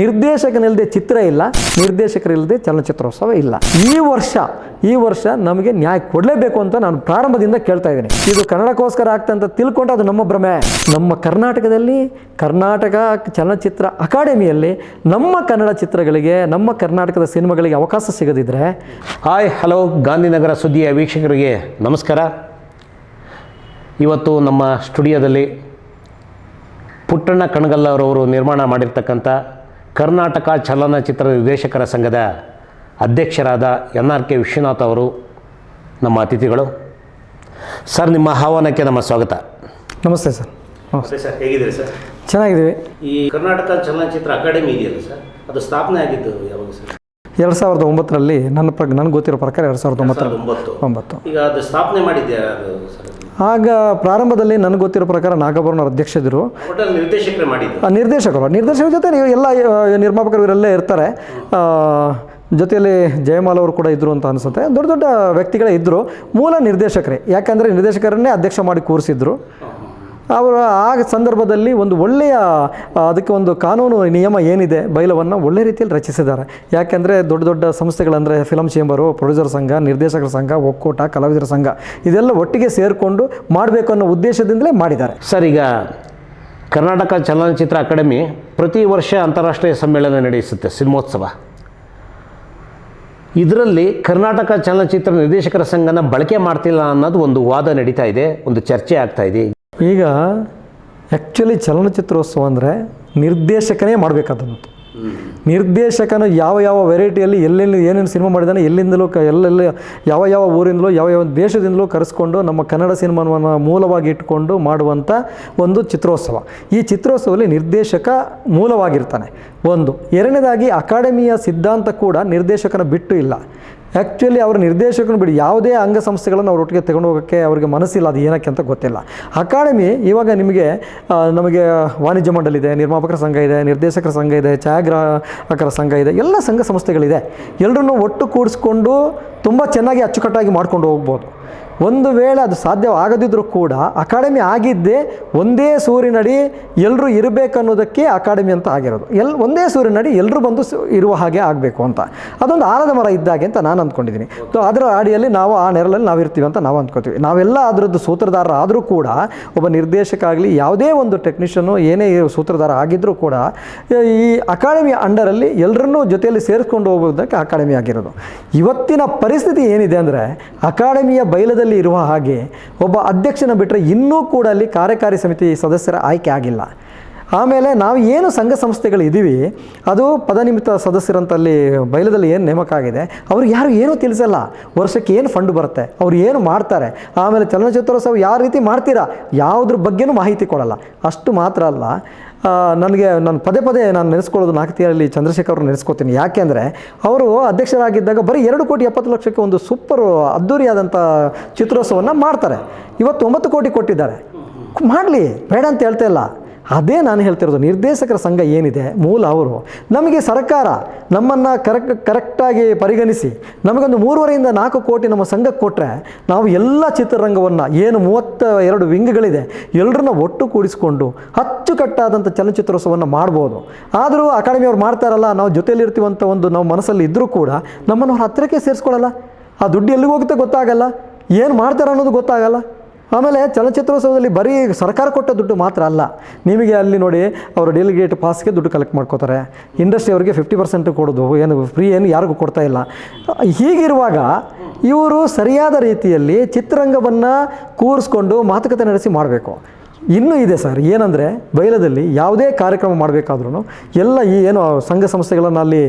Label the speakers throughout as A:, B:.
A: ನಿರ್ದೇಶಕನಿಲ್ಲದೆ ಚಿತ್ರ ಇಲ್ಲ, ನಿರ್ದೇಶಕರಿಲ್ಲದೆ ಚಲನಚಿತ್ರೋತ್ಸವ ಇಲ್ಲ. ಈ ವರ್ಷ ಈ ವರ್ಷ ನಮಗೆ ನ್ಯಾಯ ಕೊಡಲೇಬೇಕು ಅಂತ ನಾನು ಪ್ರಾರಂಭದಿಂದ ಕೇಳ್ತಾ ಇದ್ದೀನಿ. ಇದು ಕನ್ನಡಕ್ಕೋಸ್ಕರ ಆಗ್ತಂತ ತಿಳ್ಕೊಂಡು ಅದು ನಮ್ಮ ಭ್ರಮೆ. ನಮ್ಮ ಕರ್ನಾಟಕದಲ್ಲಿ ಕರ್ನಾಟಕ ಚಲನಚಿತ್ರ ಅಕಾಡೆಮಿಯಲ್ಲಿ ನಮ್ಮ ಕನ್ನಡ ಚಿತ್ರಗಳಿಗೆ, ನಮ್ಮ ಕರ್ನಾಟಕದ ಸಿನಿಮಾಗಳಿಗೆ ಅವಕಾಶ ಸಿಗದಿದ್ದರೆ
B: ಹಾಯ್, ಹಲೋ, ಗಾಂಧಿನಗರ ಸುದ್ದಿಯ ವೀಕ್ಷಕರಿಗೆ ನಮಸ್ಕಾರ. ಇವತ್ತು ನಮ್ಮ ಸ್ಟುಡಿಯೋದಲ್ಲಿ ಪುಟ್ಟಣ್ಣ ಕಣಗಲ್ಲರವರು ನಿರ್ಮಾಣ ಮಾಡಿರ್ತಕ್ಕಂಥ ಕರ್ನಾಟಕ ಚಲನಚಿತ್ರ ನಿರ್ದೇಶಕರ ಸಂಘದ ಅಧ್ಯಕ್ಷರಾದ ಎನ್ ಆರ್ ಕೆ ವಿಶ್ವನಾಥ್ ಅವರು ನಮ್ಮ ಅತಿಥಿಗಳು. ಸರ್ ನಿಮ್ಮ ಆಹ್ವಾನಕ್ಕೆ ನಮ್ಮ ಸ್ವಾಗತ.
A: ನಮಸ್ತೆ ಸರ್.
B: ನಮಸ್ತೆ ಸರ್ ಹೇಗಿದ್ದೀರಿ ಸರ್?
A: ಚೆನ್ನಾಗಿದ್ದೀವಿ.
B: ಈ ಕರ್ನಾಟಕ ಚಲನಚಿತ್ರ ಅಕಾಡೆಮಿ ಇದೆಯಲ್ಲ ಸರ್? ಅದು ಸ್ಥಾಪನೆ ಆಗಿದ್ದು ಯಾವಾಗ ಸರ್?
A: ಎರಡು ಸಾವಿರದ ಒಂಬತ್ತರಲ್ಲಿ ನನ್ನ ಪ್ರ ನನಗೆ ಗೊತ್ತಿರೋ ಪ್ರಕಾರ ಎರಡು ಸಾವಿರದ ಒಂಬತ್ತರಲ್ಲಿ.
B: ಒಂಬತ್ತು.
A: ಒಂಬತ್ತು.
B: ಈಗ ಅದು ಸ್ಥಾಪನೆ ಮಾಡಿದ್ದೆ ಅದು ಸರ್?
A: ಆಗ ಪ್ರಾರಂಭದಲ್ಲಿ ನನಗೆ ಗೊತ್ತಿರೋ ಪ್ರಕಾರ ನಾಗಭರಣ ಅಧ್ಯಕ್ಷದಿರು
B: ನಿರ್ದೇಶಕರೇ
A: ನಿರ್ದೇಶಕರು. ನಿರ್ದೇಶಕರ ಜೊತೆ ನೀವು ಎಲ್ಲ ನಿರ್ಮಾಪಕರು ಇವರೆಲ್ಲ ಇರ್ತಾರೆ. ಜೊತೆಯಲ್ಲಿ ಜಯಮಾಲ ಅವರು ಕೂಡ ಇದ್ದರು ಅಂತ ಅನಿಸುತ್ತೆ. ದೊಡ್ಡ ದೊಡ್ಡ ವ್ಯಕ್ತಿಗಳೇ ಇದ್ದರು ಮೂಲ ನಿರ್ದೇಶಕರೇ. ಯಾಕಂದರೆ ನಿರ್ದೇಶಕರನ್ನೇ ಅಧ್ಯಕ್ಷ ಮಾಡಿ ಕೂರಿಸಿದ್ರು. ಅವರು ಆ ಸಂದರ್ಭದಲ್ಲಿ ಒಂದು ಒಳ್ಳೆಯ ಅದಕ್ಕೆ ಒಂದು ಕಾನೂನು ನಿಯಮ ಏನಿದೆ ಬೈಲವನ್ನು ಒಳ್ಳೆ ರೀತಿಯಲ್ಲಿ ರಚಿಸಿದ್ದಾರೆ. ಯಾಕೆಂದರೆ ದೊಡ್ಡ ದೊಡ್ಡ ಸಂಸ್ಥೆಗಳಂದರೆ ಫಿಲಮ್ ಚೇಂಬರು, ಪ್ರೊಡ್ಯೂಸರ್ ಸಂಘ, ನಿರ್ದೇಶಕರ ಸಂಘ, ಒಕ್ಕೂಟ, ಕಲಾವಿದರ ಸಂಘ, ಇದೆಲ್ಲ ಒಟ್ಟಿಗೆ ಸೇರಿಕೊಂಡು ಮಾಡಬೇಕು ಅನ್ನೋ ಉದ್ದೇಶದಿಂದಲೇ ಮಾಡಿದ್ದಾರೆ.
B: ಸರ್, ಈಗ ಕರ್ನಾಟಕ ಚಲನಚಿತ್ರ ಅಕಾಡೆಮಿ ಪ್ರತಿ ವರ್ಷ ಅಂತಾರಾಷ್ಟ್ರೀಯ ಸಮ್ಮೇಳನ ನಡೆಸುತ್ತೆ ಸಿನಿಮೋತ್ಸವ. ಇದರಲ್ಲಿ ಕರ್ನಾಟಕ ಚಲನಚಿತ್ರ ನಿರ್ದೇಶಕರ ಸಂಘನ ಬಳಕೆ ಮಾಡ್ತಿಲ್ಲ ಅನ್ನೋದು ಒಂದು ವಾದ ನಡೀತಾ ಇದೆ, ಒಂದು ಚರ್ಚೆ ಆಗ್ತಾ ಇದೆ.
A: ಈಗ ಆ್ಯಕ್ಚುಲಿ ಚಲನಚಿತ್ರೋತ್ಸವ ಅಂದರೆ ನಿರ್ದೇಶಕನೇ ಮಾಡಬೇಕಾದಂತ ನಿರ್ದೇಶಕನು ಯಾವ ಯಾವ ವೆರೈಟಿಯಲ್ಲಿ ಎಲ್ಲೆಲ್ಲಿ ಏನೇನು ಸಿನಿಮಾ ಮಾಡಿದಾನೆ, ಎಲ್ಲಿಂದಲೂ ಕ ಎಲ್ಲೆಲ್ಲಿ ಯಾವ ಯಾವ ಊರಿಂದಲೂ, ಯಾವ ಯಾವ ದೇಶದಿಂದಲೂ ಕರೆಸ್ಕೊಂಡು ನಮ್ಮ ಕನ್ನಡ ಸಿನಿಮಾವನ್ನು ಮೂಲವಾಗಿ ಇಟ್ಕೊಂಡು ಮಾಡುವಂಥ ಒಂದು ಚಿತ್ರೋತ್ಸವ. ಈ ಚಿತ್ರೋತ್ಸವದಲ್ಲಿ ನಿರ್ದೇಶಕ ಮೂಲವಾಗಿರ್ತಾನೆ. ಒಂದು. ಎರಡನೇದಾಗಿ ಅಕಾಡೆಮಿಯ ಸಿದ್ಧಾಂತ ಕೂಡ ನಿರ್ದೇಶಕನ ಬಿಟ್ಟು ಇಲ್ಲ. ಆ್ಯಕ್ಚುಲಿ ಅವರ ನಿರ್ದೇಶಕನ ಬಿಡಿ, ಯಾವುದೇ ಅಂಗಸಂಸ್ಥೆಗಳನ್ನು ಅವ್ರ ಒಟ್ಟಿಗೆ ತಗೊಂಡು ಹೋಗೋಕ್ಕೆ ಅವರಿಗೆ ಮನಸ್ಸಿಲ್ಲ, ಅದು ಏನಕ್ಕೆ ಅಂತ ಗೊತ್ತಿಲ್ಲ. ಅಕಾಡೆಮಿ ಇವಾಗ ನಿಮಗೆ ನಮಗೆ ವಾಣಿಜ್ಯ ಮಂಡಳಿ ಇದೆ, ನಿರ್ಮಾಪಕರ ಸಂಘ ಇದೆ, ನಿರ್ದೇಶಕರ ಸಂಘ ಇದೆ, ಛಾಯಾಗ್ರಾಹಕರ ಸಂಘ ಇದೆ, ಎಲ್ಲ ಸಂಘ ಸಂಸ್ಥೆಗಳಿದೆ. ಎಲ್ಲರನ್ನೂ ಒಟ್ಟು ಕೂಡಿಸ್ಕೊಂಡು ತುಂಬ ಚೆನ್ನಾಗಿ ಅಚ್ಚುಕಟ್ಟಾಗಿ ಮಾಡ್ಕೊಂಡು ಹೋಗ್ಬೋದು. ಒಂದು ವೇಳೆ ಅದು ಸಾಧ್ಯವಾಗದಿದ್ದರೂ ಕೂಡ ಅಕಾಡೆಮಿ ಆಗಿದ್ದೇ ಒಂದೇ ಸೂರಿನಡಿ ಎಲ್ಲರೂ ಇರಬೇಕನ್ನೋದಕ್ಕೆ ಅಕಾಡೆಮಿ ಅಂತ ಆಗಿರೋದು. ಎಲ್ ಒಂದೇ ಸೂರಿನಡಿ ಎಲ್ಲರೂ ಬಂದು ಇರುವ ಹಾಗೆ ಆಗಬೇಕು ಅಂತ. ಅದೊಂದು ಆಲದ ಮರ ಇದ್ದಾಗೆ ಅಂತ ನಾನು ಅಂದ್ಕೊಂಡಿದ್ದೀನಿ. ಸೊ ಅದರ ಅಡಿಯಲ್ಲಿ ನಾವು ಆ ನೆರಳಲ್ಲಿ ನಾವು ಇರ್ತೀವಿ ಅಂತ ನಾವು ಅಂದ್ಕೋತೀವಿ. ನಾವೆಲ್ಲ ಅದರದ್ದು ಸೂತ್ರಧಾರ ಆದರೂ ಕೂಡ ಒಬ್ಬ ನಿರ್ದೇಶಕ ಆಗಲಿ ಯಾವುದೇ ಒಂದು ಟೆಕ್ನಿಷಿಯನ್ನು ಏನೇ ಸೂತ್ರಧಾರ ಆಗಿದ್ದರೂ ಕೂಡ ಈ ಅಕಾಡೆಮಿ ಅಂಡರಲ್ಲಿ ಎಲ್ಲರನ್ನೂ ಜೊತೆಯಲ್ಲಿ ಸೇರಿಸ್ಕೊಂಡು ಹೋಗೋದಕ್ಕೆ ಅಕಾಡೆಮಿ ಆಗಿರೋದು. ಇವತ್ತಿನ ಪರಿಸ್ಥಿತಿ ಏನಿದೆ ಅಂದರೆ ಅಕಾಡೆಮಿಯ ಬೈಲದಲ್ಲಿ ಇರುವ ಹಾಗೆ ಒಬ್ಬ ಅಧ್ಯಕ್ಷನ ಬಿಟ್ಟರೆ ಇನ್ನೂ ಕೂಡ ಅಲ್ಲಿ ಕಾರ್ಯಕಾರಿ ಸಮಿತಿ ಸದಸ್ಯರ ಆಯ್ಕೆ ಆಗಿಲ್ಲ. ಆಮೇಲೆ ನಾವು ಏನು ಸಂಘ ಸಂಸ್ಥೆಗಳು ಇದ್ದೀವಿ ಅದು ಪದನಿಮಿತ್ತ ಸದಸ್ಯರಂತಲ್ಲಿ ಬೈಲದಲ್ಲಿ ಏನು ನೇಮಕ ಆಗಿದೆ, ಅವ್ರಿಗೆ ಯಾರು ಏನೂ ತಿಳಿಸಲ್ಲ. ವರ್ಷಕ್ಕೆ ಏನು ಫಂಡ್ ಬರುತ್ತೆ, ಅವ್ರು ಏನು ಮಾಡ್ತಾರೆ, ಆಮೇಲೆ ಚಲನಚಿತ್ರೋತ್ಸವ ಯಾವ ರೀತಿ ಮಾಡ್ತೀರಾ, ಯಾವುದ್ರ ಬಗ್ಗೆನೂ ಮಾಹಿತಿ ಕೊಡಲ್ಲ. ಅಷ್ಟು ಮಾತ್ರ ಅಲ್ಲ ನನಗೆ ನಾನು ಪದೇ ಪದೇ ನಾನು ನೆನೆಸ್ಕೊಳ್ಳೋದು ನಾಲ್ಕತಿಯಲ್ಲಿ ಚಂದ್ರಶೇಖರ್ ಅವ್ರನ್ನ ನೆನೆಸ್ಕೋತೀನಿ. ಯಾಕೆಂದರೆ ಅವರು ಅಧ್ಯಕ್ಷರಾಗಿದ್ದಾಗ ಬರೀ ಎರಡು ಕೋಟಿ ಎಪ್ಪತ್ತು ಲಕ್ಷಕ್ಕೆ ಒಂದು ಸೂಪರ್ ಅದ್ದೂರಿಯಾದಂಥ ಚಿತ್ರೋತ್ಸವವನ್ನು ಮಾಡ್ತಾರೆ. ಇವತ್ತು ಒಂಬತ್ತು ಕೋಟಿ ಕೊಟ್ಟಿದ್ದಾರೆ. ಮಾಡಲಿ, ಬೇಡ ಅಂತ ಹೇಳ್ತಾ ಇಲ್ಲ. ಅದೇ ನಾನು ಹೇಳ್ತಿರೋದು, ನಿರ್ದೇಶಕರ ಸಂಘ ಏನಿದೆ, ಮೂಲ ಅವರು, ನಮಗೆ ಸರ್ಕಾರ ನಮ್ಮನ್ನು ಕರೆಕ್ಟ್ ಕರೆಕ್ಟಾಗಿ ಪರಿಗಣಿಸಿ, ನಮಗೊಂದು ಮೂರುವರೆಯಿಂದ ನಾಲ್ಕು ಕೋಟಿ ನಮ್ಮ ಸಂಘಕ್ಕೆ ಕೊಟ್ಟರೆ ನಾವು ಎಲ್ಲ ಚಿತ್ರರಂಗವನ್ನು ಏನು ಮೂವತ್ತ ಎರಡು ವಿಂಗ್ಗಳಿದೆ ಎಲ್ಲರನ್ನ ಒಟ್ಟು ಕೂಡಿಸಿಕೊಂಡು ಅಚ್ಚುಕಟ್ಟಾದಂಥ ಚಲನಚಿತ್ರೋತ್ಸವವನ್ನು ಮಾಡ್ಬೋದು. ಆದರೂ ಅಕಾಡೆಮಿಯವ್ರು ಮಾಡ್ತಾರಲ್ಲ ನಾವು ಜೊತೆಯಲ್ಲಿರ್ತೀವಂಥ ಒಂದು ನಾವು ಮನಸ್ಸಲ್ಲಿ ಇದ್ದರೂ ಕೂಡ, ನಮ್ಮನ್ನು ಅವ್ರ ಹತ್ತಿರಕ್ಕೆ ಸೇರಿಸ್ಕೊಳ್ಳಲ್ಲ ಆ ದುಡ್ಡು ಎಲ್ಲಿಗೆ ಹೋಗುತ್ತೆ ಗೊತ್ತಾಗಲ್ಲ. ಏನು ಮಾಡ್ತಾರೆ ಅನ್ನೋದು ಗೊತ್ತಾಗಲ್ಲ. ಆಮೇಲೆ ಚಲನಚಿತ್ರೋತ್ಸವದಲ್ಲಿ ಬರೀ ಸರ್ಕಾರ ಕೊಟ್ಟ ದುಡ್ಡು ಮಾತ್ರ ಅಲ್ಲ, ನಿಮಗೆ ಅಲ್ಲಿ ನೋಡಿ ಅವರು ಡೆಲಿಗೇಟ್ ಪಾಸ್ಗೆ ದುಡ್ಡು ಕಲೆಕ್ಟ್ ಮಾಡ್ಕೋತಾರೆ. ಇಂಡಸ್ಟ್ರಿ ಅವರಿಗೆ ಫಿಫ್ಟಿ ಪರ್ಸೆಂಟ್ ಕೊಡೋದು, ಏನು ಫ್ರೀ ಏನು ಯಾರಿಗೂ ಕೊಡ್ತಾ ಇಲ್ಲ. ಹೀಗಿರುವಾಗ ಇವರು ಸರಿಯಾದ ರೀತಿಯಲ್ಲಿ ಚಿತ್ರರಂಗವನ್ನು ಕೂರಿಸ್ಕೊಂಡು ಮಾತುಕತೆ ನಡೆಸಿ ಮಾಡಬೇಕು. ಇನ್ನೂ ಇದೆ ಸರ್. ಏನಂದರೆ ಬೈಲದಲ್ಲಿ ಯಾವುದೇ ಕಾರ್ಯಕ್ರಮ ಮಾಡಬೇಕಾದ್ರೂ ಎಲ್ಲ ಈ ಏನು ಸಂಘ ಸಂಸ್ಥೆಗಳನ್ನು ಅಲ್ಲಿ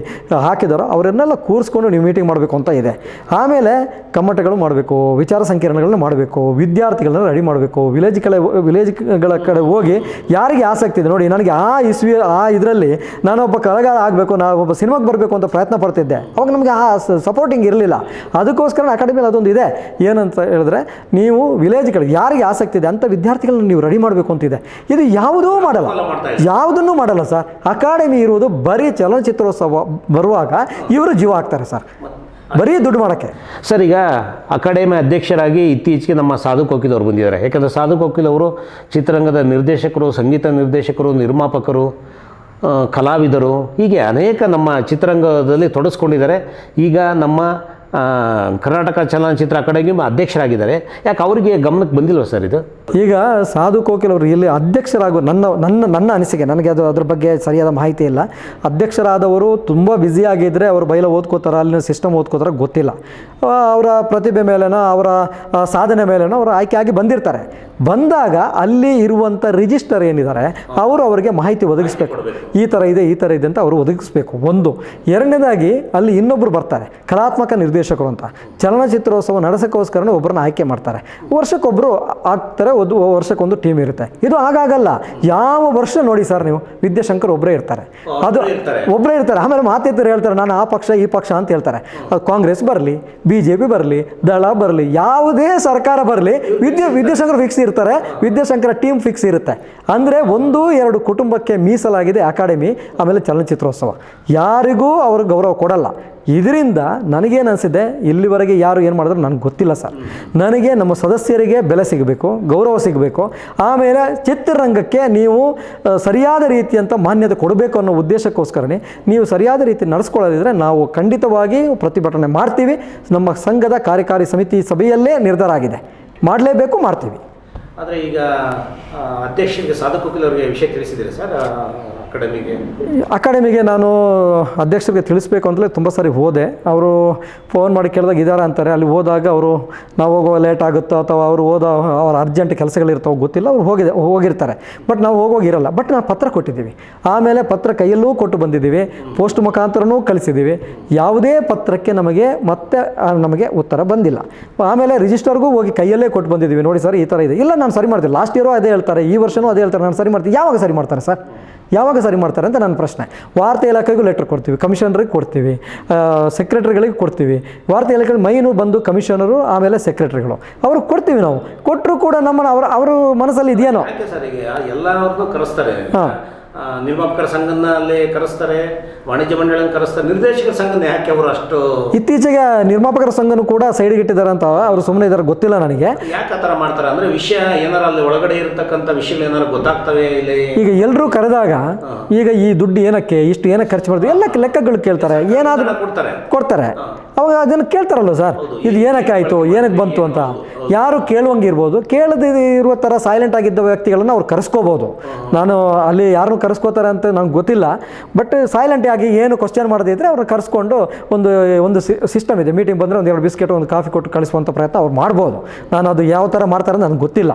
A: ಹಾಕಿದಾರೋ ಅವರನ್ನೆಲ್ಲ ಕೂರಿಸ್ಕೊಂಡು ನೀವು ಮೀಟಿಂಗ್ ಮಾಡಬೇಕು ಅಂತ ಇದೆ. ಆಮೇಲೆ ಕಮ್ಮಟಗಳು ಮಾಡಬೇಕು, ವಿಚಾರ ಸಂಕಿರಣಗಳನ್ನ ಮಾಡಬೇಕು, ವಿದ್ಯಾರ್ಥಿಗಳನ್ನ ರೆಡಿ ಮಾಡಬೇಕು ವಿಲೇಜ್ ಕಡೆ ವಿಲೇಜ್ಗಳ ಕಡೆ ಹೋಗಿ ಯಾರಿಗೆ ಆಸಕ್ತಿ ಇದೆ ನೋಡಿ, ನನಗೆ ಆ ಇಸ್ವಿ, ಆ ಇದರಲ್ಲಿ ನಾನೊಬ್ಬ ಕಲಗಾರ ಆಗಬೇಕು ನಾನು ಒಬ್ಬ ಸಿನಿಮಾಗೆ ಬರಬೇಕು ಅಂತ ಪ್ರಯತ್ನ ಪಡ್ತಿದ್ದೆ. ಅವಾಗ ನಮಗೆ ಆ ಸಪೋರ್ಟಿಂಗ್ ಇರಲಿಲ್ಲ. ಅದಕ್ಕೋಸ್ಕರ ಅಕಾಡೆಮಿಯಲ್ಲಿ ಅದೊಂದು ಇದೆ. ಏನಂತ ಹೇಳಿದ್ರೆ ನೀವು ವಿಲೇಜ್ಗಳಿಗೆ ಯಾರಿಗೆ ಆಸಕ್ತಿ ಇದೆ ಅಂಥ ವಿದ್ಯಾರ್ಥಿಗಳನ್ನ ನೀವು ರೆಡಿ ಮಾಡಬೇಕು ಅಂತಿದೆ ಇದು ಯಾವುದೂ ಮಾಡಲ್ಲ. ಯಾವುದನ್ನು ಮಾಡಲ್ಲ ಸರ್. ಅಕಾಡೆಮಿ ಇರುವುದು ಬರೀ ಚಲನಚಿತ್ರೋತ್ಸವ ಬರುವಾಗ ಇವರು ಜೀವ ಆಗ್ತಾರೆ ಸರ್. ಬರೀ ದುಡ್ಡು ಮಾಡೋಕ್ಕೆ.
B: ಸರ್ ಈಗ ಅಕಾಡೆಮಿ ಅಧ್ಯಕ್ಷರಾಗಿ ಇತ್ತೀಚೆಗೆ ನಮ್ಮ ಸಾಧು ಕೋಕಿಲ್ ಅವರು ಬಂದಿದ್ದಾರೆ. ಯಾಕಂದರೆ ಸಾಧು ಕೋಕಿಲ್ ಅವರು ಚಿತ್ರರಂಗದ ನಿರ್ದೇಶಕರು ಸಂಗೀತ ನಿರ್ದೇಶಕರು ನಿರ್ಮಾಪಕರು ಕಲಾವಿದರು ಹೀಗೆ ಅನೇಕ ನಮ್ಮ ಚಿತ್ರರಂಗದಲ್ಲಿ ತೊಡಸ್ಕೊಂಡಿದ್ದಾರೆ. ಈಗ ನಮ್ಮ ಕರ್ನಾಟಕ ಚಲನಚಿತ್ರ ಅಕಾಡೆಮಿ ಅಧ್ಯಕ್ಷರಾಗಿದ್ದಾರೆ. ಯಾಕೆ ಅವರಿಗೆ ಗಮನಕ್ಕೆ ಬಂದಿಲ್ವ ಸರ್ ಇದು?
A: ಈಗ ಸಾಧು ಕೋಕಿಲ್ ಅವರು ಇಲ್ಲಿ ಅಧ್ಯಕ್ಷರಾಗೋ ನನ್ನ ನನ್ನ ನನ್ನ ಅನಿಸಿಕೆ, ನನಗೆ ಅದು ಅದ್ರ ಬಗ್ಗೆ ಸರಿಯಾದ ಮಾಹಿತಿ ಇಲ್ಲ. ಅಧ್ಯಕ್ಷರಾದವರು ತುಂಬ ಬ್ಯುಸಿಯಾಗಿದ್ದರೆ ಅವರು ಬೈಲ ಓದ್ಕೋತಾರೆ, ಅಲ್ಲಿನ ಸಿಸ್ಟಮ್ ಓದ್ಕೋತಾರೆ ಗೊತ್ತಿಲ್ಲ. ಅವರ ಪ್ರತಿಭೆ ಮೇಲೇನೋ, ಅವರ ಸಾಧನೆ ಮೇಲೆನೋ ಅವರು ಆಗಿ ಬಂದಿರ್ತಾರೆ. ಬಂದಾಗ ಅಲ್ಲಿ ಇರುವಂಥ ರಿಜಿಸ್ಟರ್ ಏನಿದ್ದಾರೆ ಅವರು ಅವರಿಗೆ ಮಾಹಿತಿ ಒದಗಿಸ್ಬೇಕು. ಈ ಥರ ಇದೆ ಈ ಥರ ಇದೆ ಅಂತ ಅವರು ಒದಗಿಸ್ಬೇಕು. ಒಂದು. ಎರಡನೇದಾಗಿ ಅಲ್ಲಿ ಇನ್ನೊಬ್ಬರು ಬರ್ತಾರೆ ಕಲಾತ್ಮಕ ನಿರ್ದೇಶಕರು ಅಂತ. ಚಲನಚಿತ್ರೋತ್ಸವ ನಡೆಸೋಕ್ಕೋಸ್ಕರ ಒಬ್ಬರನ್ನ ಆಯ್ಕೆ ಮಾಡ್ತಾರೆ. ವರ್ಷಕ್ಕೊಬ್ಬರು ಆಗ್ತಾರೆ ಒಂದು ವರ್ಷಕ್ಕೊಂದು ಟೀಮ್ ಇರುತ್ತೆ. ಇದು ಆಗಾಗಲ್ಲ ಯಾವ ವರ್ಷ ನೋಡಿ ಸರ್ ನೀವು ವಿದ್ಯಾಶಂಕರ್ ಒಬ್ಬರೇ ಇರ್ತಾರೆ. ಅದು ಒಬ್ಬರೇ ಇರ್ತಾರೆ. ಆಮೇಲೆ ಮಾತೇತರು ಹೇಳ್ತಾರೆ ನಾನು ಆ ಪಕ್ಷ ಈ ಪಕ್ಷ ಅಂತ ಹೇಳ್ತಾರೆ. ಕಾಂಗ್ರೆಸ್ ಬರಲಿ ಬಿ ಜೆ ಪಿ ಬರಲಿ ದಳ ಬರಲಿ ಯಾವುದೇ ಸರ್ಕಾರ ಬರಲಿ ವಿದ್ಯಾ ವಿದ್ಯಾಶಂಕರ್ ಫಿಕ್ಸ್ ಇರ್ತಾರೆ, ವಿದ್ಯಾಶಂಕರ ಟೀಮ್ ಫಿಕ್ಸ್ ಇರುತ್ತೆ. ಅಂದರೆ ಒಂದು, ಎರಡು ಕುಟುಂಬಕ್ಕೆ ಮೀಸಲಾಗಿದೆ ಅಕಾಡೆಮಿ ಆಮೇಲೆ ಚಲನಚಿತ್ರೋತ್ಸವ. ಯಾರಿಗೂ ಅವರು ಗೌರವ ಕೊಡಲ್ಲ. ಇದರಿಂದ ನನಗೇನು ಅನಿಸಿದೆ ಇಲ್ಲಿವರೆಗೆ ಯಾರು ಏನು ಮಾಡಿದ್ರು ನನಗೆ ಗೊತ್ತಿಲ್ಲ ಸರ್. ನನಗೆ ನಮ್ಮ ಸದಸ್ಯರಿಗೆ ಬೆಲೆ ಸಿಗಬೇಕು, ಗೌರವ ಸಿಗಬೇಕು. ಆಮೇಲೆ ಚಿತ್ರರಂಗಕ್ಕೆ ನೀವು ಸರಿಯಾದ ರೀತಿಯಂಥ ಮಾನ್ಯತೆ ಕೊಡಬೇಕು ಅನ್ನೋ ಉದ್ದೇಶಕ್ಕೋಸ್ಕರನೇ ನೀವು ಸರಿಯಾದ ರೀತಿ ನಡೆಸ್ಕೊಳ್ಳೋದಿದ್ರೆ ನಾವು ಖಂಡಿತವಾಗಿ ಪ್ರತಿಭಟನೆ ಮಾಡ್ತೀವಿ. ನಮ್ಮ ಸಂಘದ ಕಾರ್ಯಕಾರಿ ಸಮಿತಿ ಸಭೆಯಲ್ಲೇ ನಿರ್ಧಾರ ಆಗಿದೆ. ಮಾಡಲೇಬೇಕು, ಮಾಡ್ತೀವಿ.
B: ಆದರೆ ಈಗ ಅಧ್ಯಕ್ಷರಿಗೆ ಸಾಧಕೋಕಿಲ್ ಅವರಿಗೆ ವಿಷಯ ತಿಳಿಸಿದ್ದೀರಿ ಸರ್? ಅಕಾಡೆಮಿಗೆ?
A: ನಾನು ಅಧ್ಯಕ್ಷರಿಗೆ ತಿಳಿಸ್ಬೇಕು ಅಂತಲೇ ತುಂಬ ಸಾರಿ ಹೋದೆ. ಅವರು ಫೋನ್ ಮಾಡಿ ಕೇಳಿದಾಗ ಇದಾರ ಅಂತಾರೆ. ಅಲ್ಲಿ ಹೋದಾಗ ಅವರು ನಾವು ಹೋಗುವ ಲೇಟ್ ಆಗುತ್ತೋ ಅಥವಾ ಅವರು ಹೋದ ಅವ್ರ ಅರ್ಜೆಂಟ್ ಕೆಲಸಗಳಿರ್ತಾವೆ ಗೊತ್ತಿಲ್ಲ. ಅವ್ರು ಹೋಗಿದೆ, ಹೋಗಿರ್ತಾರೆ. ಬಟ್ ನಾವು ಹೋಗೋಗಿರಲ್ಲ ಬಟ್ ನಾವು ಪತ್ರ ಕೊಟ್ಟಿದ್ದೀವಿ. ಆಮೇಲೆ ಪತ್ರ ಕೈಯಲ್ಲೂ ಕೊಟ್ಟು ಬಂದಿದ್ದೀವಿ. ಪೋಸ್ಟ್ ಮುಖಾಂತರನೂ ಕಳಿಸಿದ್ದೀವಿ. ಯಾವುದೇ ಪತ್ರಕ್ಕೆ ನಮಗೆ ಮತ್ತೆ ನಮಗೆ ಉತ್ತರ ಬಂದಿಲ್ಲ. ಆಮೇಲೆ ರಿಜಿಸ್ಟರ್ಗೂ ಹೋಗಿ ಕೈಯಲ್ಲೇ ಕೊಟ್ಟು ಬಂದಿದ್ದೀವಿ. ನೋಡಿ ಸರ್, ಈ ಥರ ಇದೆ. ಇಲ್ಲ, ನಾನು ಸರಿ ಮಾಡ್ತೀನಿ. ಲಾಸ್ಟ್ ಇಯರು ಅದೇ ಹೇಳ್ತಾರೆ. ಈ ವರ್ಷವೂ ಅದೇ ಹೇಳ್ತಾರೆ. ನಾನು ಸರಿ ಮಾಡ್ತೀನಿ. ಯಾವಾಗ ಸರಿ ಮಾಡ್ತಾರೆ ಸರ್? ಯಾವಾಗ ಸರಿ ಮಾಡ್ತಾರೆ ಅಂತ ನನ್ನ ಪ್ರಶ್ನೆ. ವಾರ್ತೆ ಇಲಾಖೆಗೂ ಲೆಟ್ರ್ ಕೊಡ್ತೀವಿ ಕಮಿಷನರಿಗೆ ಕೊಡ್ತೀವಿ ಸೆಕ್ರೆಟರಿಗಳಿಗೆ ಕೊಡ್ತೀವಿ. ವಾರ್ತೆ ಇಲಾಖೆಗೆ ಮೈನು ಬಂದು ಕಮಿಷನರು ಆಮೇಲೆ ಸೆಕ್ರೆಟರಿಗಳು. ಅವರು ಕೊಡ್ತೀವಿ ನಾವು. ಕೊಟ್ಟರು ಕೂಡ ನಮ್ಮನ್ನು ಅವರ ಅವರು ಮನಸ್ಸಲ್ಲಿ ಇದೆಯೇನೋ? ಹಾಂ.
B: ನಿರ್ಮಾಪಕರ ಸಂಘನ ಅಲ್ಲಿ ಕರೆಸ್ತಾರೆ ವಾಣಿಜ್ಯ ಮಂಡಳಿಯನ್ನು ಕರೆಸ್ತಾರೆ ನಿರ್ದೇಶಕರ ಸಂಘನ ಯಾಕೆ ಅವರು ಅಷ್ಟು
A: ಇತ್ತೀಚೆಗೆ ನಿರ್ಮಾಪಕರ ಸಂಘನೂ ಕೂಡ ಸೈಡ್ಗೆ ಇಟ್ಟಿದ್ದಾರೆ ಅಂತ ಅವರು ಸುಮ್ಮನೆ ಇದ್ದಾರೆ ಗೊತ್ತಿಲ್ಲ ನನಗೆ.
B: ಯಾಕೆ ಆ ಥರ ಮಾಡ್ತಾರೆ? ಅಂದ್ರೆ ವಿಷಯ ಏನಾರ ಅಲ್ಲಿ ಒಳಗಡೆ ಇರತಕ್ಕಂಥ ವಿಷಯಗಳು ಏನಾರು ಗೊತ್ತಾಗ್ತವೆ ಇಲ್ಲಿ?
A: ಈಗ ಎಲ್ಲರೂ ಕರೆದಾಗ ಈಗ ಈ ದುಡ್ಡು ಏನಕ್ಕೆ ಇಷ್ಟು ಏನಕ್ಕೆ ಖರ್ಚು ಮಾಡಿದ್ರು ಎಲ್ಲ ಲೆಕ್ಕಗಳು ಕೇಳ್ತಾರೆ. ಏನಾದರೂ
B: ಕೊಡ್ತಾರೆ.
A: ಕೊಡ್ತಾರೆ. ಅವಾಗ ಅದನ್ನು ಕೇಳ್ತಾರಲ್ಲ ಸರ್ ಇದು ಏನಕ್ಕೆ ಆಯಿತು ಏನಕ್ಕೆ ಬಂತು ಅಂತ? ಯಾರು ಕೇಳುವಂಗಿರ್ಬೋದು ಕೇಳದೆ ಇರುವ ಥರ ಸೈಲೆಂಟ್ ಆಗಿದ್ದ ವ್ಯಕ್ತಿಗಳನ್ನು ಅವ್ರು ಕರೆಸ್ಕೋಬೋದು. ನಾನು ಅಲ್ಲಿ ಯಾರನ್ನು ಕರೆಸ್ಕೋತಾರೆ ಅಂತ ನಂಗೆ ಗೊತ್ತಿಲ್ಲ ಬಟ್ ಸೈಲೆಂಟ್ ಆಗಿ ಏನು ಕ್ವಶನ್ ಮಾಡದೇ ಇದ್ದರೆ ಅವ್ರನ್ನ ಕರೆಸ್ಕೊಂಡು ಒಂದು ಒಂದು ಸಿಸ್ಟಮ್ ಇದೆ. ಮೀಟಿಂಗ್ ಬಂದರೆ ಒಂದು ಎರಡು ಬಿಸ್ಕೆಟ್ ಒಂದು ಕಾಫಿ ಕೊಟ್ಟು ಕಳಿಸುವಂಥ ಪ್ರಯತ್ನ ಅವ್ರು ಮಾಡ್ಬೋದು. ನಾನು ಅದು ಯಾವ ಥರ ಮಾಡ್ತಾರೆ ನನಗೆ ಗೊತ್ತಿಲ್ಲ.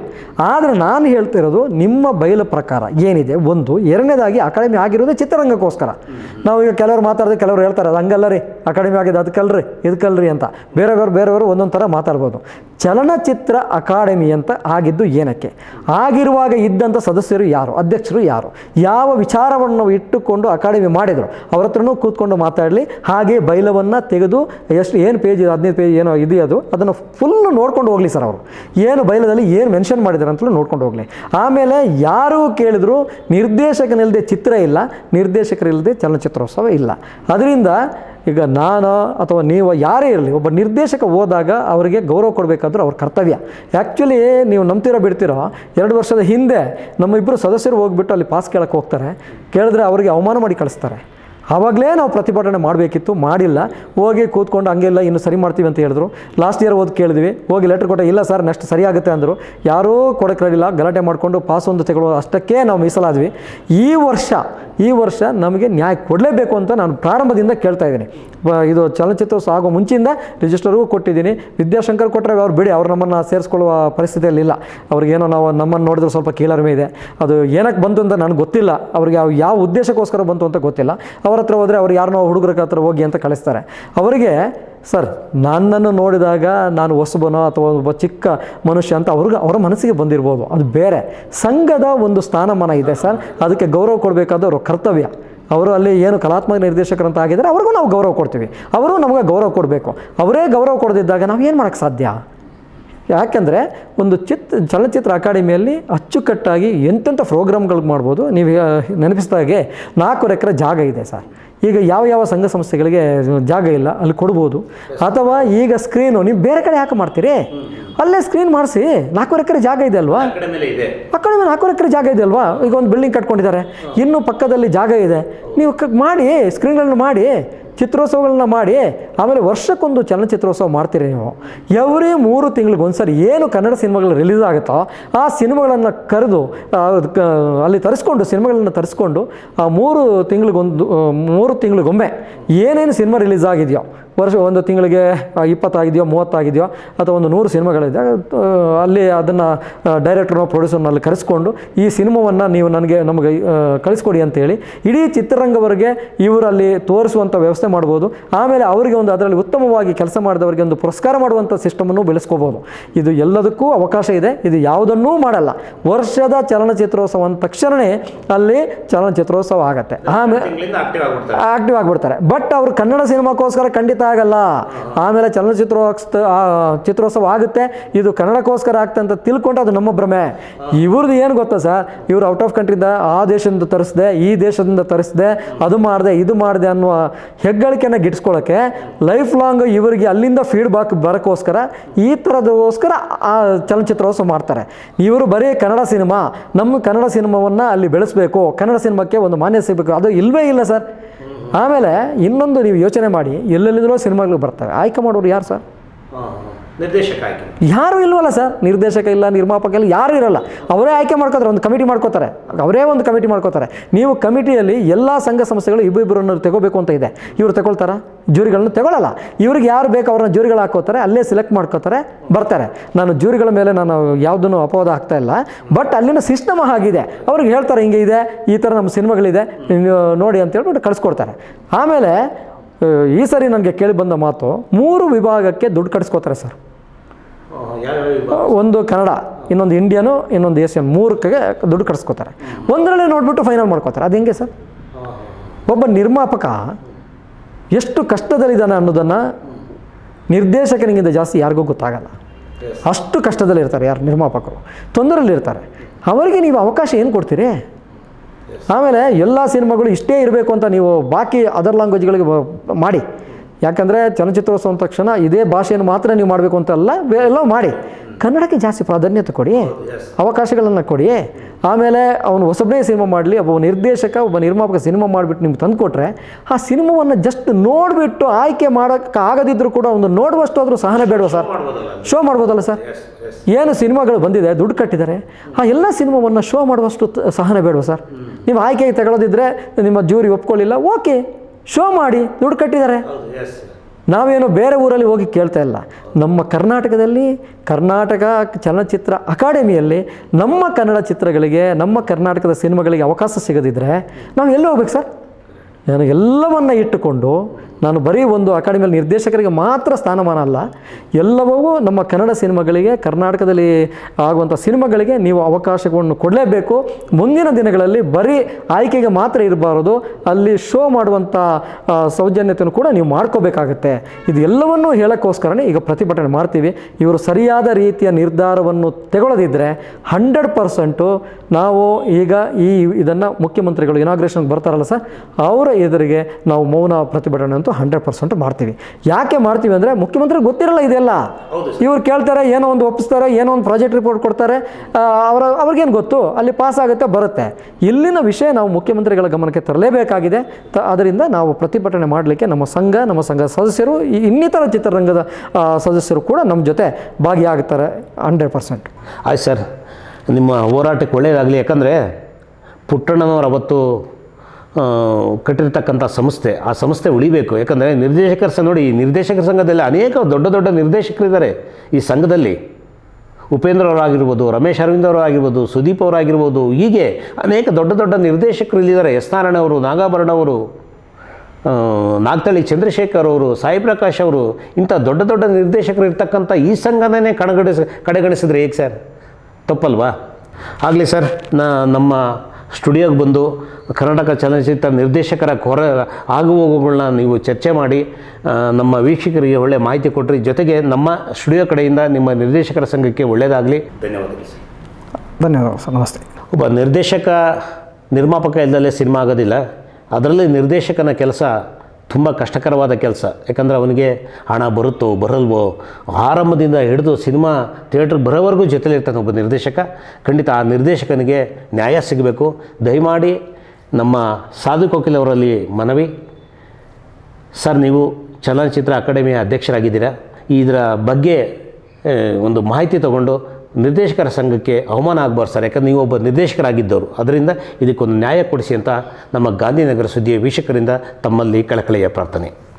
A: ಆದರೆ ನಾನು ಹೇಳ್ತಿರೋದು ನಿಮ್ಮ ಬಯಲು ಪ್ರಕಾರ ಏನಿದೆ? ಒಂದು ಎರಡನೇದಾಗಿ ಅಕಾಡೆಮಿ ಆಗಿರೋದೇ ಚಿತ್ರರಂಗಕ್ಕೋಸ್ಕರ. ನಾವು ಈಗ ಕೆಲವರು ಮಾತಾಡಿದ್ರೆ ಕೆಲವರು ಹೇಳ್ತಾರೆ ಅದು ಹಂಗಲ್ಲ ರೀ ಅಕಾಡೆಮಿ ಆಗಿದೆ ಅದಕ್ಕಲ್ರಿ ಇದಕ್ಕಲ್ರಿ ಅಂತ. ಬೇರೆಯವರು ಬೇರೆ ಬೇರೆಯವರು ಒಂದೊಂದು ಥರ ಮಾತಾಡ್ಬೋದು. ಚಲನಚಿತ್ರ ಅಕಾಡೆಮಿ ಅಂತ ಆಗಿದ್ದು ಏನಕ್ಕೆ? ಆಗಿರುವಾಗ ಇದ್ದಂಥ ಸದಸ್ಯರು ಯಾರು? ಅಧ್ಯಕ್ಷರು ಯಾರು? ಯಾವ ವಿಚಾರವನ್ನು ಇಟ್ಟುಕೊಂಡು ಅಕಾಡೆಮಿ ಮಾಡಿದರು? ಅವ್ರ ಹತ್ರನೂ ಕೂತ್ಕೊಂಡು ಮಾತಾಡಲಿ, ಹಾಗೆ ಬೈಲವನ್ನು ತೆಗೆದು, ಎಷ್ಟು, ಏನು ಪೇಜ್ ಹದಿನೈದು ಪೇಜ್ ಏನೋ ಇದೆಯದು ಅದನ್ನು ಫುಲ್ಲು ನೋಡ್ಕೊಂಡು ಹೋಗಲಿ ಸರ್ ಅವರು. ಏನು ಬೈಲದಲ್ಲಿ ಏನು ಮೆನ್ಷನ್ ಮಾಡಿದ್ದಾರೆ ಅಂತಲೂ ನೋಡ್ಕೊಂಡು ಹೋಗಲಿ. ಆಮೇಲೆ ಯಾರು ಕೇಳಿದ್ರು, ನಿರ್ದೇಶಕನಿಲ್ಲದೆ ಚಿತ್ರ ಇಲ್ಲ, ನಿರ್ದೇಶಕರಿಲ್ಲದೆ ಚಲನಚಿತ್ರೋತ್ಸವ ಇಲ್ಲ. ಅದರಿಂದ ಈಗ ನಾನು ಅಥವಾ ನೀವು ಯಾರೇ ಇರಲಿ, ಒಬ್ಬ ನಿರ್ದೇಶಕ ಹೋದಾಗ ಅವರಿಗೆ ಗೌರವ ಕೊಡಬೇಕಾದ್ರೂ ಅವ್ರ ಕರ್ತವ್ಯ. ಆ್ಯಕ್ಚುಲಿ ನೀವು ನಂಬ್ತಿರೋ ಬಿಡ್ತಿರೋ, ಎರಡು ವರ್ಷದ ಹಿಂದೆ ನಮ್ಮ ಇಬ್ಬರು ಸದಸ್ಯರು ಹೋಗ್ಬಿಟ್ಟು ಅಲ್ಲಿ ಪಾಸ್ ಕೇಳೋಕ್ಕೆ ಹೋಗ್ತಾರೆ. ಕೇಳಿದ್ರೆ ಅವರಿಗೆ ಅವಮಾನ ಮಾಡಿ ಕಳಿಸ್ತಾರೆ. ಆವಾಗಲೇ ನಾವು ಪ್ರತಿಭಟನೆ ಮಾಡಬೇಕಿತ್ತು, ಮಾಡಿಲ್ಲ. ಹೋಗಿ ಕೂತ್ಕೊಂಡು ಹಂಗೆಲ್ಲ ಇನ್ನು ಸರಿ ಮಾಡ್ತೀವಿ ಅಂತ ಹೇಳಿದ್ರು. ಲಾಸ್ಟ್ ಇಯರ್ ಓದಿ ಕೇಳಿದ್ವಿ, ಹೋಗಿ ಲೆಟ್ರ್ ಕೊಟ್ಟೆ, ಇಲ್ಲ ಸರ್ ನೆಕ್ಸ್ಟ್ ಸರಿ ಆಗುತ್ತೆ ಅಂದರು. ಯಾರೂ ಕೊಡಕ್ಕಿರಲಿಲ್ಲ ಗಲಾಟೆ ಮಾಡಿಕೊಂಡು ಪಾಸ್ ಒಂದು ತಗೊಳ್ಳೋ ಅಷ್ಟಕ್ಕೆ ನಾವು ಮೀಸಲಾದ್ವಿ. ಈ ವರ್ಷ ಈ ವರ್ಷ ನಮಗೆ ನ್ಯಾಯ ಕೊಡಲೇಬೇಕು ಅಂತ ನಾನು ಪ್ರಾರಂಭದಿಂದ ಕೇಳ್ತಾ ಇದ್ದೀನಿ. ಇದು ಚಲನಚಿತ್ರೋತ್ಸವ ಆಗೋ ಮುಂಚೆಯಿಂದ ರಿಜಿಸ್ಟರ್ಗೂ ಕೊಟ್ಟಿದ್ದೀನಿ. ವಿದ್ಯಾಶಂಕರ್ ಕೊಟ್ಟರೆ ಅವ್ರು ಬಿಡಿ, ಅವ್ರು ನಮ್ಮನ್ನು ಸೇರಿಸ್ಕೊಳ್ಳುವ ಪರಿಸ್ಥಿತಿಯಲ್ಲಿ ಇಲ್ಲ. ಅವ್ರಿಗೇನೋ ನಾವು ನಮ್ಮನ್ನು ನೋಡಿದ್ರೆ ಸ್ವಲ್ಪ ಕೀಳರಿಮೆ ಇದೆ. ಅದು ಏನಕ್ಕೆ ಬಂತು ಅಂತ ನನಗೆ ಗೊತ್ತಿಲ್ಲ. ಅವ್ರಿಗೆ ಯಾವ ಉದ್ದೇಶಕ್ಕೋಸ್ಕರ ಬಂತು ಅಂತ ಗೊತ್ತಿಲ್ಲ. ಅವ್ರ ಹತ್ರ ಹೋದರೆ ಅವ್ರು ಯಾರನ್ನೋ ಹುಡುಗರ ಹತ್ರ ಹೋಗಿ ಅಂತ ಕಳಿಸ್ತಾರೆ. ಅವರಿಗೆ, ಸರ್, ನನ್ನನ್ನು ನೋಡಿದಾಗ ನಾನು ಹೊಸಬನೋ ಅಥವಾ ಒಬ್ಬ ಚಿಕ್ಕ ಮನುಷ್ಯ ಅಂತ ಅವ್ರಿಗೆ, ಅವರ ಮನಸ್ಸಿಗೆ ಬಂದಿರ್ಬೋದು. ಅದು ಬೇರೆ. ಸಂಘದ ಒಂದು ಸ್ಥಾನಮಾನ ಇದೆ, ಸರ್. ಅದಕ್ಕೆ ಗೌರವ ಕೊಡಬೇಕಾದ ಅವ್ರ ಕರ್ತವ್ಯ. ಅವರು ಅಲ್ಲಿ ಏನು ಕಲಾತ್ಮಕ ನಿರ್ದೇಶಕರಂತ ಆಗಿದ್ದಾರೆ ಅವ್ರಿಗೂ ನಾವು ಗೌರವ ಕೊಡ್ತೀವಿ. ಅವರು ನಮಗೆ ಗೌರವ ಕೊಡಬೇಕು. ಅವರೇ ಗೌರವ ಕೊಡದಿದ್ದಾಗ ನಾವು ಏನು ಮಾಡೋಕ್ಕೆ ಸಾಧ್ಯ? ಯಾಕೆಂದರೆ ಒಂದು ಚಿತ್ ಚಲನಚಿತ್ರ ಅಕಾಡೆಮಿಯಲ್ಲಿ ಅಚ್ಚುಕಟ್ಟಾಗಿ ಎಂತೆಂಥ ಪ್ರೋಗ್ರಾಮ್ಗಳಿಗೆ ಮಾಡ್ಬೋದು. ನೀವು ನೆನಪಿಸಿದಾಗೆ ನಾಲ್ಕೂವರೆ ಎಕರೆ ಜಾಗ ಇದೆ ಸರ್. ಈಗ ಯಾವ ಯಾವ ಸಂಘ ಸಂಸ್ಥೆಗಳಿಗೆ ಜಾಗ ಇಲ್ಲ ಅಲ್ಲಿ ಕೊಡ್ಬೋದು. ಅಥವಾ ಈಗ ಸ್ಕ್ರೀನು ನೀವು ಬೇರೆ ಕಡೆ ಯಾಕೆ ಮಾಡ್ತೀರಿ? ಅಲ್ಲೇ ಸ್ಕ್ರೀನ್ ಮಾಡಿಸಿ ನಾಲ್ಕೂವರೆ ಎಕರೆ ಜಾಗ ಇದೆ ಅಲ್ವಾ?
B: ಪಕ್ಕದ ಮೇಲೆ
A: ನಾಲ್ಕೂವರೆ ಎಕರೆ ಜಾಗ ಇದೆ ಅಲ್ವಾ? ಈಗ ಒಂದು ಬಿಲ್ಡಿಂಗ್ ಕಟ್ಕೊಂಡಿದ್ದಾರೆ. ಇನ್ನು ಪಕ್ಕದಲ್ಲಿ ಜಾಗ ಇದೆ. ನೀವು ಮಾಡಿ ಸ್ಕ್ರೀನ್ಗಳನ್ನು ಮಾಡಿ ಚಿತ್ರೋತ್ಸವಗಳನ್ನ ಮಾಡಿ, ಆಮೇಲೆ ವರ್ಷಕ್ಕೊಂದು ಚಲನಚಿತ್ರೋತ್ಸವ ಮಾಡ್ತೀರಿ ನೀವು. ಎವ್ರಿ ಮೂರು ತಿಂಗಳಿಗೆ ಒಂದ್ಸರಿ ಏನು ಕನ್ನಡ ಸಿನಿಮಾಗಳು ರಿಲೀಸ್ ಆಗುತ್ತೋ, ಆ ಸಿನಿಮಾಗಳನ್ನು ಕರೆದು ಅಲ್ಲಿ ತರಿಸ್ಕೊಂಡು, ಸಿನಿಮಾಗಳನ್ನ ತರಿಸ್ಕೊಂಡು, ಆ ಮೂರು ತಿಂಗಳಿಗೊಂದು ಮೂರು ತಿಂಗಳಿಗೊಮ್ಮೆ ಏನೇನು ಸಿನಿಮಾ ರಿಲೀಸ್ ಆಗಿದೆಯೋ, ವರ್ಷ ಒಂದು ತಿಂಗಳಿಗೆ ಇಪ್ಪತ್ತಾಗಿದೆಯೋ, ಮೂವತ್ತಾಗಿದೆಯೋ, ಅಥವಾ ಒಂದು ನೂರು ಸಿನಿಮಾಗಳಿದೆ ಅಲ್ಲಿ ಅದನ್ನು ಡೈರೆಕ್ಟರ್ನ, ಪ್ರೊಡ್ಯೂಸರ್ನ ಅಲ್ಲಿ ಕರೆಸ್ಕೊಂಡು ಈ ಸಿನಿಮಾವನ್ನು ನೀವು ನನಗೆ, ನಮಗೆ ಕಳಿಸ್ಕೊಡಿ ಅಂತೇಳಿ, ಇಡೀ ಚಿತ್ರರಂಗವರೆಗೆ ಇವರಲ್ಲಿ ತೋರಿಸುವಂಥ ವ್ಯವಸ್ಥೆ ಮಾಡ್ಬೋದು. ಆಮೇಲೆ ಅವರಿಗೆ ಒಂದು ಅದರಲ್ಲಿ ಉತ್ತಮವಾಗಿ ಕೆಲಸ ಮಾಡಿದವರಿಗೆ ಒಂದು ಪುರಸ್ಕಾರ ಮಾಡುವಂಥ ಸಿಸ್ಟಮನ್ನು ಬೆಳೆಸ್ಕೋಬೋದು. ಇದು ಎಲ್ಲದಕ್ಕೂ ಅವಕಾಶ ಇದೆ. ಇದು ಯಾವುದನ್ನೂ ಮಾಡಲ್ಲ. ವರ್ಷದ ಚಲನಚಿತ್ರೋತ್ಸವ ಅಂದ ತಕ್ಷಣವೇ ಅಲ್ಲಿ ಚಲನಚಿತ್ರೋತ್ಸವ ಆಗುತ್ತೆ. ಆಮೇಲೆ
B: ಆಕ್ಟಿವ್ ಆಗ್ಬಿಡ್ತಾರೆ.
A: ಬಟ್ ಅವರು ಕನ್ನಡ ಸಿನಿಮಾಕ್ಕೋಸ್ಕರ ಖಂಡಿತ ಆಗಲ್ಲ. ಆಮೇಲೆ ಚಲನಚಿತ್ರೋತ್ಸವ ಚಿತ್ರೋತ್ಸವ ಆಗುತ್ತೆ. ಇದು ಕನ್ನಡಕ್ಕೋಸ್ಕರ ಆಗ್ತದೆ ಅಂತ ತಿಳ್ಕೊಂಡು ಅದು ನಮ್ಮ ಭ್ರಮೆ. ಇವ್ರದ್ದು ಏನು ಗೊತ್ತಾ ಸರ್? ಇವರು ಔಟ್ ಆಫ್ ಕಂಟ್ರಿಯಿಂದ ಆ ದೇಶದಿಂದ ತರಿಸ್ದೆ ಈ ದೇಶದಿಂದ ತರಿಸ್ದೆ ಅದು ಮಾಡಿದೆ ಇದು ಮಾಡಿದೆ ಅನ್ನುವ ಹೆಗ್ಗಳಿಕೆನ ಗಿಟ್ಸ್ಕೊಳ್ಳೋಕ್ಕೆ ಲೈಫ್ ಲಾಂಗ್ ಇವರಿಗೆ ಅಲ್ಲಿಂದ ಫೀಡ್ಬ್ಯಾಕ್ ಬರೋಕ್ಕೋಸ್ಕರ ಈ ಥರದಗೋಸ್ಕರ ಆ ಚಲನಚಿತ್ರೋತ್ಸವ ಮಾಡ್ತಾರೆ. ಇವರು ಬರೀ ಕನ್ನಡ ಸಿನಿಮಾ ನಮ್ಮ ಕನ್ನಡ ಸಿನಿಮಾವನ್ನು ಅಲ್ಲಿ ಬೆಳೆಸಬೇಕು, ಕನ್ನಡ ಸಿನಿಮಾಕ್ಕೆ ಒಂದು ಮಾನ್ಯತೆ ಸಿಗಬೇಕು, ಅದು ಇಲ್ಲವೇ ಇಲ್ಲ ಸರ್. ಆಮೇಲೆ ಇನ್ನೊಂದು ನೀವು ಯೋಚನೆ ಮಾಡಿ, ಎಲ್ಲೆಲ್ಲಿದ್ರೂ ಸಿನಿಮಾಗಳು ಬರ್ತವೆ. ಆಯ್ಕೆ ಮಾಡೋರು ಯಾರು ಸರ್?
B: ನಿರ್ದೇಶಕ ಆಯ್ಕೆ
A: ಯಾರು ಇಲ್ವಲ್ಲ ಸರ್, ನಿರ್ದೇಶಕ ಇಲ್ಲ, ನಿರ್ಮಾಪಕ ಇಲ್ಲ, ಯಾರು ಇರಲ್ಲ. ಅವರೇ ಆಯ್ಕೆ ಮಾಡ್ಕೋತಾರೆ, ಒಂದು ಕಮಿಟಿ ಮಾಡ್ಕೋತಾರೆ. ಅವರೇ ಒಂದು ಕಮಿಟಿ ಮಾಡ್ಕೋತಾರೆ. ನೀವು ಕಮಿಟಿಯಲ್ಲಿ ಎಲ್ಲ ಸಂಘ ಸಂಸ್ಥೆಗಳು ಇಬ್ಬಿಬ್ಬರನ್ನು ತಗೋಬೇಕು ಅಂತ ಇದೆ. ಇವರು ತಗೊಳ್ತಾರ? ಜೂರಿಗಳನ್ನ ತಗೊಳ್ಳಲ್ಲ ಇವ್ರಿಗೆ ಯಾರು ಬೇಕು ಅವ್ರನ್ನ ಜೂರಿಗಳು ಹಾಕೋತಾರೆ, ಅಲ್ಲೇ ಸೆಲೆಕ್ಟ್ ಮಾಡ್ಕೋತಾರೆ, ಬರ್ತಾರೆ. ನಾನು ಜೂರಿಗಳ ಮೇಲೆ ನಾನು ಯಾವುದನ್ನು ಅಪವಾದ ಆಗ್ತಾ ಇಲ್ಲ ಬಟ್ ಅಲ್ಲಿನ ಸಿಸ್ಟಮ್ ಆಗಿದೆ. ಅವ್ರಿಗೆ ಹೇಳ್ತಾರೆ, ಹಿಂಗೆ ಇದೆ, ಈ ಥರ ನಮ್ಮ ಸಿನಿಮಾಗಳಿದೆ ನೋಡಿ ಅಂತ ಹೇಳ್ಬಿಟ್ಟು ಕಳಿಸ್ಕೊಡ್ತಾರೆ. ಆಮೇಲೆ ಈ ಸರಿ ನನಗೆ ಕೇಳಿ ಬಂದ ಮಾತು, ಮೂರು ವಿಭಾಗಕ್ಕೆ ದುಡ್ಡು ಕಟ್ಸ್ಕೊತಾರೆ ಸರ್. ಒಂದು ಕನ್ನಡ ಇನ್ನೊಂದು ಇಂಡಿಯನು ಇನ್ನೊಂದು ಏಷ್ಯನ್ ಮೂರಕ್ಕೆ ದುಡ್ಡು ಕಟ್ಸ್ಕೊತಾರೆ. ಒಂದರಲ್ಲೇ ನೋಡ್ಬಿಟ್ಟು ಫೈನಲ್ ಮಾಡ್ಕೋತಾರೆ. ಅದು ಹೆಂಗೆ ಸರ್? ಒಬ್ಬ ನಿರ್ಮಾಪಕ ಎಷ್ಟು ಕಷ್ಟದಲ್ಲಿದ್ದಾನೆ ಅನ್ನೋದನ್ನು ನಿರ್ದೇಶಕನಿಗಿಂತ ಜಾಸ್ತಿ ಯಾರಿಗೂ ಗೊತ್ತಾಗಲ್ಲ. ಅಷ್ಟು ಕಷ್ಟದಲ್ಲಿರ್ತಾರೆ ಯಾರು ನಿರ್ಮಾಪಕರು. ತೊಂದರೆಯಲ್ಲಿರ್ತಾರೆ ಅವರಿಗೆ ನೀವು ಅವಕಾಶ ಏನು ಕೊಡ್ತೀರಿ? ಆಮೇಲೆ ಎಲ್ಲ ಸಿನಿಮಾಗಳು ಇಷ್ಟೇ ಇರಬೇಕು ಅಂತ ನೀವು ಬಾಕಿ ಅದರ್ ಲ್ಯಾಂಗ್ವೇಜ್ಗಳಿಗೆ ಮಾಡಿ. ಯಾಕಂದರೆ ಚಲನಚಿತ್ರೋತ್ಸವ ಅಂದ ತಕ್ಷಣ ಇದೇ ಭಾಷೆಯನ್ನು ಮಾತ್ರ ನೀವು ಮಾಡಬೇಕು ಅಂತ ಅಲ್ಲ ಬೇ- ಎಲ್ಲ ಮಾಡಿ. ಕನ್ನಡಕ್ಕೆ ಜಾಸ್ತಿ ಪ್ರಾಧಾನ್ಯತೆ ಕೊಡಿ. ಅವಕಾಶಗಳನ್ನು ಕೊಡಿ. ಆಮೇಲೆ ಅವನು ಹೊಸಬನೇ ಸಿನಿಮಾ ಮಾಡಲಿ ಒಬ್ಬ ನಿರ್ದೇಶಕ ಒಬ್ಬ ನಿರ್ಮಾಪಕ ಸಿನಿಮಾ ಮಾಡಿಬಿಟ್ಟು ನಿಮ್ಗೆ ತಂದುಕೊಟ್ರೆ ಆ ಸಿನಿಮಾವನ್ನು ಜಸ್ಟ್ ನೋಡಿಬಿಟ್ಟು ಆಯ್ಕೆ ಮಾಡೋಕ್ಕೆ ಆಗದಿದ್ದರೂ ಕೂಡ ಒಂದು ನೋಡುವಷ್ಟು ಆದರೂ ಸಹನೆ ಬೇಡವಾ ಸರ್? ಶೋ ಮಾಡ್ಬೋದಲ್ಲ ಸರ್? ಏನು ಸಿನಿಮಾಗಳು ಬಂದಿದೆ ದುಡ್ಡು ಕಟ್ಟಿದ್ದಾರೆ ಆ ಎಲ್ಲ ಸಿನಿಮಾವನ್ನು ಶೋ ಮಾಡುವಷ್ಟು ಸಹನೆ ಬೇಡವಾ ಸರ್? ನೀವು ಆಯ್ಕೆಗೆ ತಗೊಳ್ಳೋದಿದ್ರೆ ನಿಮ್ಮ ಜೂರಿ ಒಪ್ಕೊಳ್ಳಿಲ್ಲ ಓಕೆ ಶೋ ಮಾಡಿ ದುಡ್ಡು ಕಟ್ಟಿದ್ದಾರೆ. ನಾವೇನು ಬೇರೆ ಊರಲ್ಲಿ ಹೋಗಿ ಕೇಳ್ತಾ ಇಲ್ಲ. ನಮ್ಮ ಕರ್ನಾಟಕದಲ್ಲಿ ಕರ್ನಾಟಕ ಚಲನಚಿತ್ರ ಅಕಾಡೆಮಿಯಲ್ಲಿ ನಮ್ಮ ಕನ್ನಡ ಚಿತ್ರಗಳಿಗೆ ನಮ್ಮ ಕರ್ನಾಟಕದ ಸಿನಿಮಾಗಳಿಗೆ ಅವಕಾಶ ಸಿಗದಿದ್ದರೆ ನಾವು ಎಲ್ಲಿ ಹೋಗ್ಬೇಕು ಸರ್ ನಾನು ಎಲ್ಲವನ್ನು ಇಟ್ಟುಕೊಂಡು ನಾನು ಬರೀ ಒಂದು ಅಕಾಡೆಮಿಯಲ್ಲಿ ನಿರ್ದೇಶಕರಿಗೆ ಮಾತ್ರ ಸ್ಥಾನಮಾನ ಅಲ್ಲ, ಎಲ್ಲವೂ ನಮ್ಮ ಕನ್ನಡ ಸಿನಿಮಾಗಳಿಗೆ, ಕರ್ನಾಟಕದಲ್ಲಿ ಆಗುವಂಥ ಸಿನಿಮಾಗಳಿಗೆ ನೀವು ಅವಕಾಶವನ್ನು ಕೊಡಲೇಬೇಕು. ಮುಂದಿನ ದಿನಗಳಲ್ಲಿ ಬರೀ ಆಯ್ಕೆಗೆ ಮಾತ್ರ ಇರಬಾರದು, ಅಲ್ಲಿ ಶೋ ಮಾಡುವಂಥ ಸೌಜನ್ಯತೆಯನ್ನು ಕೂಡ ನೀವು ಮಾಡ್ಕೋಬೇಕಾಗತ್ತೆ. ಇದು ಎಲ್ಲವನ್ನೂ ಹೇಳೋಕ್ಕೋಸ್ಕರನೇ ಈಗ ಪ್ರತಿಭಟನೆ ಮಾಡ್ತೀವಿ. ಇವರು ಸರಿಯಾದ ರೀತಿಯ ನಿರ್ಧಾರವನ್ನು ತಗೊಳ್ಳೋದಿದ್ದರೆ ಹಂಡ್ರೆಡ್ ಪರ್ಸೆಂಟು ನಾವು ಈಗ ಈ ಇದನ್ನು ಮುಖ್ಯಮಂತ್ರಿಗಳು ಇನಾಗ್ರೇಷನ್ಗೆ ಬರ್ತಾರಲ್ಲ ಸರ್, ಅವರ ಎದುರಿಗೆ ನಾವು ಮೌನ ಪ್ರತಿಭಟನೆ ಅಂತೂ ಹಂಡ್ರೆಡ್ ಪರ್ಸೆಂಟ್ ಮಾಡ್ತೀವಿ. ಯಾಕೆ ಮಾಡ್ತೀವಿ ಅಂದರೆ ಮುಖ್ಯಮಂತ್ರಿ ಗೊತ್ತಿರಲ್ಲ ಇದೆಲ್ಲ. ಇವ್ರು ಕೇಳ್ತಾರೆ ಏನೋ ಒಂದು ಒಪ್ಪಿಸ್ತಾರೆ ಏನೋ ಒಂದು ಪ್ರಾಜೆಕ್ಟ್ ರಿಪೋರ್ಟ್ ಕೊಡ್ತಾರೆ. ಅವರ ಅವ್ರಿಗೇನು ಗೊತ್ತು? ಅಲ್ಲಿ ಪಾಸ್ ಆಗುತ್ತೆ ಬರುತ್ತೆ. ಇಲ್ಲಿನ ವಿಷಯ ನಾವು ಮುಖ್ಯಮಂತ್ರಿಗಳ ಗಮನಕ್ಕೆ ತರಲೇಬೇಕಾಗಿದೆ. ತ ಅದರಿಂದ ನಾವು ಪ್ರತಿಭಟನೆ ಮಾಡಲಿಕ್ಕೆ ನಮ್ಮ ಸಂಘ ನಮ್ಮ ಸಂಘದ ಸದಸ್ಯರು ಈ ಇನ್ನಿತರ ಚಿತ್ರರಂಗದ ಸದಸ್ಯರು ಕೂಡ ನಮ್ಮ ಜೊತೆ ಭಾಗಿಯಾಗುತ್ತಾರೆ ಹಂಡ್ರೆಡ್ ಪರ್ಸೆಂಟ್.
B: ಆಯ್ತು ಸರ್. ನಿಮ್ಮ ಹೋರಾಟಕ್ಕೆ ಒಳ್ಳೆಯದಾಗಲಿ ಯಾಕಂದರೆ ಪುಟ್ಟಣ್ಣನವರು ಅವತ್ತು ಕಟ್ಟಿರ್ತಕ್ಕಂಥ ಸಂಸ್ಥೆ, ಆ ಸಂಸ್ಥೆ ಉಳಿಬೇಕು. ಯಾಕಂದರೆ ನಿರ್ದೇಶಕರ ಸಂಘ ನೋಡಿ, ಈ ನಿರ್ದೇಶಕರ ಸಂಘದಲ್ಲಿ ಅನೇಕ ದೊಡ್ಡ ದೊಡ್ಡ ನಿರ್ದೇಶಕರಿದ್ದಾರೆ ಈ ಸಂಘದಲ್ಲಿ. ಉಪೇಂದ್ರ ಅವರಾಗಿರ್ಬೋದು, ರಮೇಶ್ ಅರವಿಂದ್ ಅವರಾಗಿರ್ಬೋದು, ಸುದೀಪ್ ಅವರಾಗಿರ್ಬೋದು, ಹೀಗೆ ಅನೇಕ ದೊಡ್ಡ ದೊಡ್ಡ ನಿರ್ದೇಶಕರು ಇಲ್ಲಿದ್ದಾರೆ. ಎಸ್ ನಾರಾಯಣ ಅವರು, ನಾಗಾಭರಣ ಅವರು ನಾಗತಳ್ಳಿ ಚಂದ್ರಶೇಖರ್ ಅವರು, ಸಾಯಿ ಪ್ರಕಾಶ್ ಅವರು, ಇಂಥ ದೊಡ್ಡ ದೊಡ್ಡ ನಿರ್ದೇಶಕರು ಇರ್ತಕ್ಕಂಥ ಈ ಸಂಘನೇ ಕಡೆಗಣಿಸ ಕಡೆಗಣಿಸಿದ್ರೆ ಹೇಗೆ ಸರ್? ತಪ್ಪಲ್ವಾ? ಆಗಲಿ ಸರ್ ನಮ್ಮ ಸ್ಟುಡಿಯೋಗೆ ಬಂದು ಕರ್ನಾಟಕ ಚಲನಚಿತ್ರ ನಿರ್ದೇಶಕರ ಕೊರ ಆಗು ಹೋಗುಗಳನ್ನ ನೀವು ಚರ್ಚೆ ಮಾಡಿ ನಮ್ಮ ವೀಕ್ಷಕರಿಗೆ ಒಳ್ಳೆ ಮಾಹಿತಿ ಕೊಟ್ಟರಿ ಜೊತೆಗೆ ನಮ್ಮ ಸ್ಟುಡಿಯೋ ಕಡೆಯಿಂದ ನಿಮ್ಮ ನಿರ್ದೇಶಕರ ಸಂಘಕ್ಕೆ ಒಳ್ಳೆಯದಾಗಲಿ ಧನ್ಯವಾದಗಳು ಸರ್.
A: ಧನ್ಯವಾದ ಸರ್. ನಮಸ್ತೆ.
B: ಒಬ್ಬ ನಿರ್ದೇಶಕ ನಿರ್ಮಾಪಕ ಇಲ್ಲದಲ್ಲೇ ಸಿನಿಮಾ ಆಗೋದಿಲ್ಲ. ಅದರಲ್ಲಿ ನಿರ್ದೇಶಕನ ಕೆಲಸ ತುಂಬ ಕಷ್ಟಕರವಾದ ಕೆಲಸ. ಯಾಕಂದರೆ ಅವನಿಗೆ ಹಣ ಬರುತ್ತೋ, ಬರಲ್ವೋ, ಆರಂಭದಿಂದ ಹಿಡಿದು ಸಿನಿಮಾ ಥಿಯೇಟ್ರ್ ಬರೋವರೆಗೂ ಜೊತೆಲಿರ್ತಾನೆ ಒಬ್ಬ ನಿರ್ದೇಶಕ. ಖಂಡಿತ ಆ ನಿರ್ದೇಶಕನಿಗೆ ನ್ಯಾಯ ಸಿಗಬೇಕು. ದಯಮಾಡಿ ನಮ್ಮ ಸಾಧು ಕೋಕಿಲ್ ಅವರಲ್ಲಿ ಮನವಿ. ಸರ್, ನೀವು ಚಲನಚಿತ್ರ ಅಕಾಡೆಮಿಯ ಅಧ್ಯಕ್ಷರಾಗಿದ್ದೀರಾ. ಇದರ ಬಗ್ಗೆ ಒಂದು ಮಾಹಿತಿ ತಗೊಂಡು ನಿರ್ದೇಶಕರ ಸಂಘಕ್ಕೆ ಅವಮಾನ ಆಗಬಾರ್ದು ಸರ್. ಯಾಕಂದರೆ ನೀವು ಒಬ್ಬ ನಿರ್ದೇಶಕರಾಗಿದ್ದವರು. ಅದರಿಂದ ಇದಕ್ಕೊಂದು ನ್ಯಾಯ ಕೊಡಿಸಿ ಅಂತ ನಮ್ಮ ಗಾಂಧಿನಗರ ಸುದ್ದಿಯ ವೀಕ್ಷಕರಿಂದ ತಮ್ಮಲ್ಲಿ ಕಳಕಳಿಯ ಪ್ರಾರ್ಥನೆ.